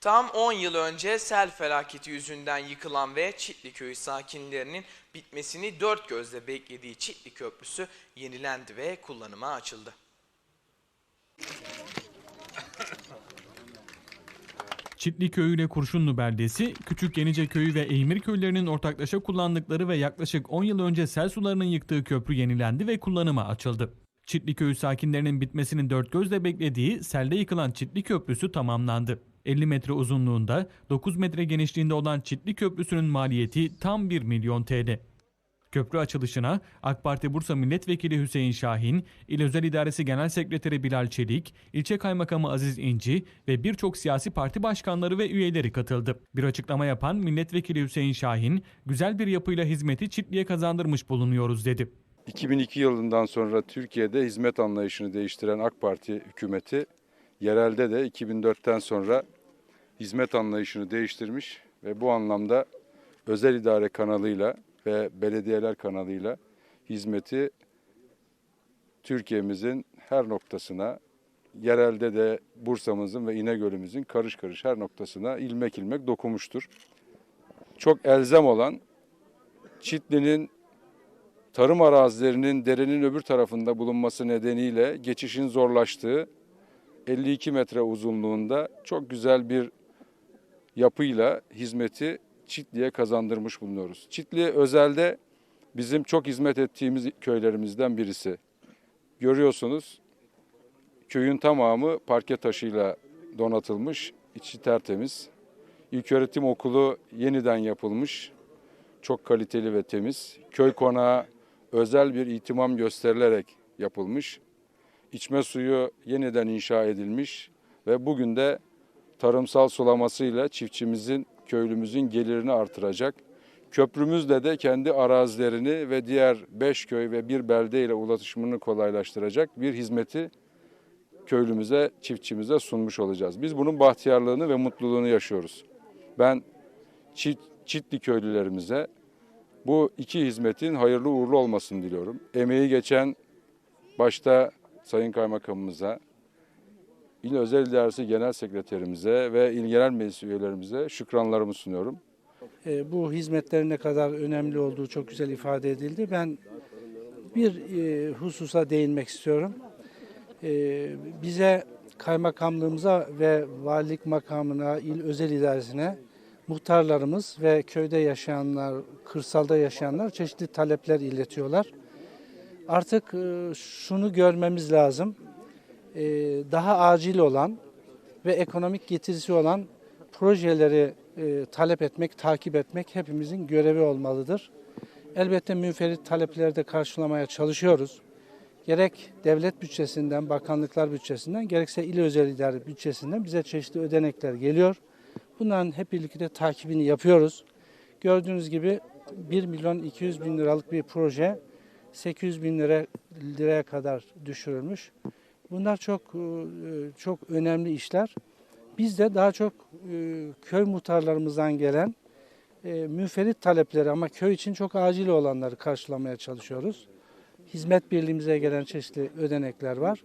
Tam 10 yıl önce sel felaketi yüzünden yıkılan ve Çitli köyü sakinlerinin bitmesini dört gözle beklediği Çitli Köprüsü yenilendi ve kullanıma açıldı. Çitli Köyü ile Kurşunlu Beldesi, Küçük Yenice Köyü ve Eymir köylerinin ortaklaşa kullandıkları ve yaklaşık 10 yıl önce sel sularının yıktığı köprü yenilendi ve kullanıma açıldı. Çitli Köyü sakinlerinin bitmesinin dört gözle beklediği selde yıkılan Çitli Köprüsü tamamlandı. 50 metre uzunluğunda, 9 metre genişliğinde olan Çitli Köprüsü'nün maliyeti tam 1 milyon TL. Köprü açılışına AK Parti Bursa Milletvekili Hüseyin Şahin, İl Özel İdaresi Genel Sekreteri Bilal Çelik, İlçe Kaymakamı Aziz İnci ve birçok siyasi parti başkanları ve üyeleri katıldı. Bir açıklama yapan Milletvekili Hüseyin Şahin, güzel bir yapıyla hizmeti Çitli'ye kazandırmış bulunuyoruz dedi. 2002 yılından sonra Türkiye'de hizmet anlayışını değiştiren AK Parti hükümeti yerelde de 2004'ten sonra hizmet anlayışını değiştirmiş ve bu anlamda özel idare kanalıyla ve belediyeler kanalıyla hizmeti Türkiye'mizin her noktasına, yerelde de Bursa'mızın ve İnegöl'ümüzün karış karış her noktasına ilmek ilmek dokunmuştur. Çok elzem olan Çitli'nin tarım arazilerinin derenin öbür tarafında bulunması nedeniyle geçişin zorlaştığı 52 metre uzunluğunda çok güzel bir yapıyla hizmeti Çitli'ye kazandırmış bulunuyoruz. Çitli özelde bizim çok hizmet ettiğimiz köylerimizden birisi. Görüyorsunuz köyün tamamı parke taşıyla donatılmış, içi tertemiz. İlköğretim okulu yeniden yapılmış, çok kaliteli ve temiz. Köy konağı özel bir itimam gösterilerek yapılmış. İçme suyu yeniden inşa edilmiş ve bugün de tarımsal sulamasıyla çiftçimizin, köylümüzün gelirini artıracak. Köprümüzle de kendi arazilerini ve diğer beş köy ve bir belde ile ulaşımını kolaylaştıracak bir hizmeti köylümüze, çiftçimize sunmuş olacağız. Biz bunun bahtiyarlığını ve mutluluğunu yaşıyoruz. Ben Çit, Çitli köylülerimize bu iki hizmetin hayırlı uğurlu olmasını diliyorum. Emeği geçen başta Sayın Kaymakamımıza, İl Özel İdaresi Genel Sekreterimize ve İl Genel Meclis üyelerimize şükranlarımı sunuyorum. E, bu hizmetlerin ne kadar önemli olduğu çok güzel ifade edildi. Ben bir e, hususa değinmek istiyorum. E, bize kaymakamlığımıza ve valilik makamına, il özel idaresine muhtarlarımız ve köyde yaşayanlar, kırsalda yaşayanlar çeşitli talepler iletiyorlar. Artık e, şunu görmemiz lazım. E, daha acil olan ve ekonomik getirisi olan projeleri e, talep etmek, takip etmek hepimizin görevi olmalıdır. Elbette münferit talepleri de karşılamaya çalışıyoruz. Gerek devlet bütçesinden, bakanlıklar bütçesinden, gerekse il özel idare bütçesinden bize çeşitli ödenekler geliyor. Bunların hep birlikte takibini yapıyoruz. Gördüğünüz gibi 1 milyon 200 bin liralık bir proje 800 bin lira, liraya kadar düşürülmüş. Bunlar çok e, çok önemli işler. Biz de daha çok e, köy muhtarlarımızdan gelen e, müferit talepleri ama köy için çok acil olanları karşılamaya çalışıyoruz. Hizmet birliğimize gelen çeşitli ödenekler var.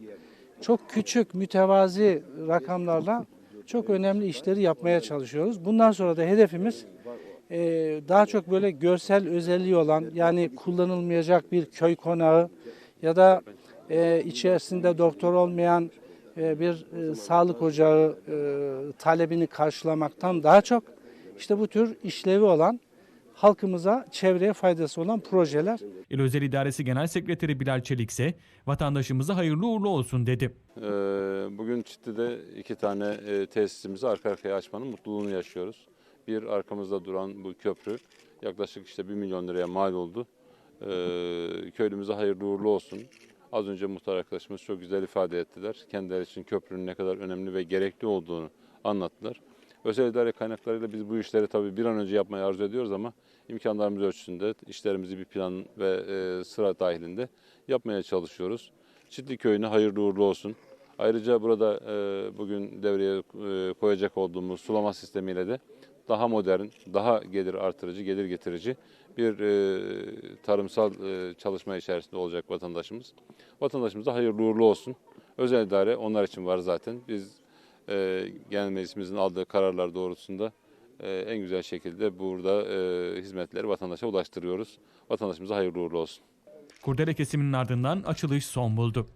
Çok küçük, mütevazi rakamlarla çok önemli işleri yapmaya çalışıyoruz. Bundan sonra da hedefimiz e, daha çok böyle görsel özelliği olan yani kullanılmayacak bir köy konağı ya da e, içerisinde doktor olmayan e, bir e, sağlık ocağı e, talebini karşılamaktan daha çok işte bu tür işlevi olan halkımıza çevreye faydası olan projeler İl Özel İdaresi Genel Sekreteri Bilal Çelik ise vatandaşımıza hayırlı uğurlu olsun dedi. Ee, Bugün Çitli'de iki tane e, tesisimizi arka arkaya açmanın mutluluğunu yaşıyoruz. Bir arkamızda duran bu köprü yaklaşık işte 1 milyon liraya mal oldu. Ee, Köylümüze hayırlı uğurlu olsun. Az önce muhtar arkadaşımız çok güzel ifade ettiler. Kendileri için köprünün ne kadar önemli ve gerekli olduğunu anlattılar. Özel idare kaynaklarıyla biz bu işleri tabii bir an önce yapmayı arzu ediyoruz ama imkanlarımız ölçüsünde işlerimizi bir plan ve e, sıra dahilinde yapmaya çalışıyoruz. Çitli Köyü'ne hayırlı uğurlu olsun. Ayrıca burada e, bugün devreye e, koyacak olduğumuz sulama sistemiyle de daha modern, daha gelir artırıcı, gelir getirici bir e, tarımsal çalışma içerisinde olacak vatandaşımız. Vatandaşımıza hayırlı uğurlu olsun. Özel idare onlar için var zaten. Biz genel meclisimizin aldığı kararlar doğrultusunda en güzel şekilde burada hizmetleri vatandaşa ulaştırıyoruz. Vatandaşımıza hayırlı uğurlu olsun. Kurdele kesiminin ardından açılış son buldu.